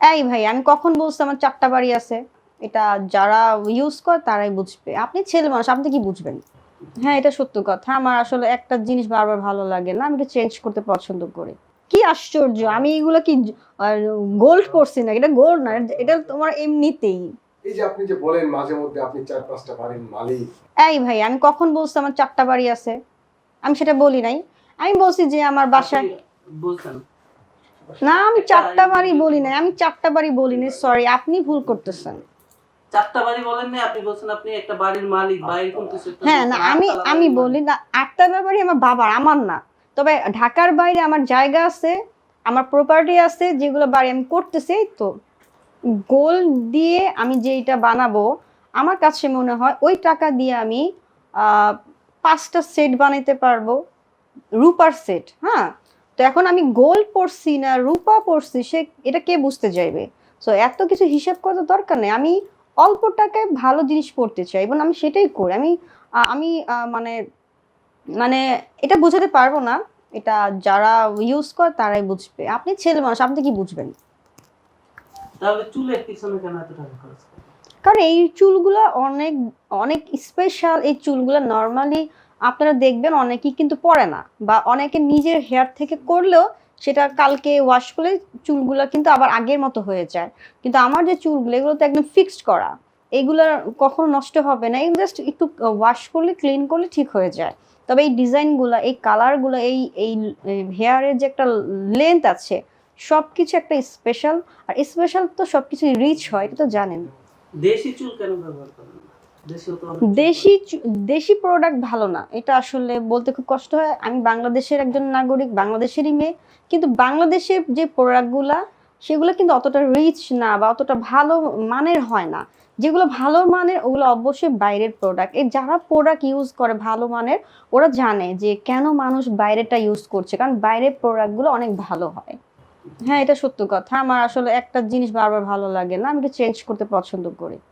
এই ভাই আমি কখন বলছি আমার চারটা বাড়ি আছে? এটা যারা ইউজ করে তারাই বুঝবে। আপনি ছেলে মানুষ আপনি কি বুঝবেন? হ্যাঁ এটা সত্য কথা। আমার আসলে একটা জিনিস বারবার ভালো লাগে না আমি এটা চেঞ্জ করতে পছন্দ করি। কি আশ্চর্য! আমি এগুলো কি গোল্ড পরছি না এটা গোল্ড না এটা তোমার এমনিতেই। এই যে আপনি যে বলেন মাঝে মধ্যে আপনি চার পাঁচটা বাড়ির মালিক। এই ভাই আমি কখন বলছি আমার চারটা বাড়ি আছে? আমি সেটা বলি নাই। আমি বলছি যে আমার বাসায় না আমি চারটা বাড়ি বলি নাই আমি চারটা বাড়ি বলি নাই সরি আপনি ভুল করতেছেন। চারটা বাড়ি বলেন না আপনি বলছেন আপনি একটা বাড়ির মালিক বা এরকম কিছু হ্যাঁ না আমি আমি বলি না আটটা বাড়ি আমার বাবার আমার না। তবে ঢাকার বাইরে আমার জায়গা আছে আমার প্রপার্টি আছে যেগুলো বাড়ি আমি করতেছি এই তো। গোল দিয়ে আমি যেটা বানাবো আমার কাছে মনে হয় ওই টাকা দিয়ে আমি আহ, পাঁচটা সেট বানাইতে পারব রুপার সেট হ্যাঁ? তো এখন আমি গোল পড়ছি না রূপা পড়ছি সে এটা কে বুঝতে চাইবে? সো এত কিছু হিসাব করার দরকার নেই। আমি অল্প টাকায় ভালো জিনিস পড়তে চাই এবং আমি সেটাই করি। আমি আমি মানে মানে এটা বোঝাতে পারব না। এটা যারা ইউজ করে তারাই বুঝবে। আপনি ছেলে মানুষ আপনি কি বুঝবেন? তাহলে চুলের পিছনে কেন এত টাকা খরচ কারণ এই চুলগুলো অনেক অনেক স্পেশাল এই চুলগুলো নর্মালি আপনারা দেখবেন অনেকেই কিন্তু পরে না বা অনেকে নিজের হেয়ার থেকে করলেও সেটা কালকে ওয়াশ করলে চুলগুলো কিন্তু আবার আগের মতো হয়ে যায়। কিন্তু আমার যে চুলগুলো, এগুলো তো একদম ফিক্সড করা। এগুলো কখনো নষ্ট হবে না, এগুলো জাস্ট একটু ওয়াশ করলে ক্লিন করলে ঠিক হয়ে যায়। তবে এই ডিজাইনগুলো, এই কালারগুলো এই এই হেয়ারের যে একটা লেন্থ আছে সব কিছু একটা স্পেশাল আর স্পেশাল তো সব কিছু রিচ হয়, এটা তো জানেন। দেশি চুল কেন ব্যবহার করেন? দেশি দেশি প্রোডাক্ট ভালো না। এটা আসলে বলতে খুব কষ্ট হয়। আমি বাংলাদেশের একজন নাগরিক, বাংলাদেশেরই মেয়ে। কিন্তু বাংলাদেশের যে প্রোডাক্টগুলা সেগুলো কিন্তু অতটা রিচ না বা অতটা ভালো মানের হয় না। যেগুলো ভালো মানের, ওগুলো অবশ্যই বাইরের প্রোডাক্ট এই যারা প্রোডাক্ট ইউজ করে ভালো মানের, ওরা জানে যে কেন মানুষ বাইরেটা ইউজ করছে। কারণ বাইরের প্রোডাক্টগুলো অনেক ভালো হয়। হ্যাঁ এটা সত্য কথা। আমার আসলে একটা জিনিস বারবার ভালো লাগে না। আমি এটা চেঞ্জ করতে পছন্দ করি।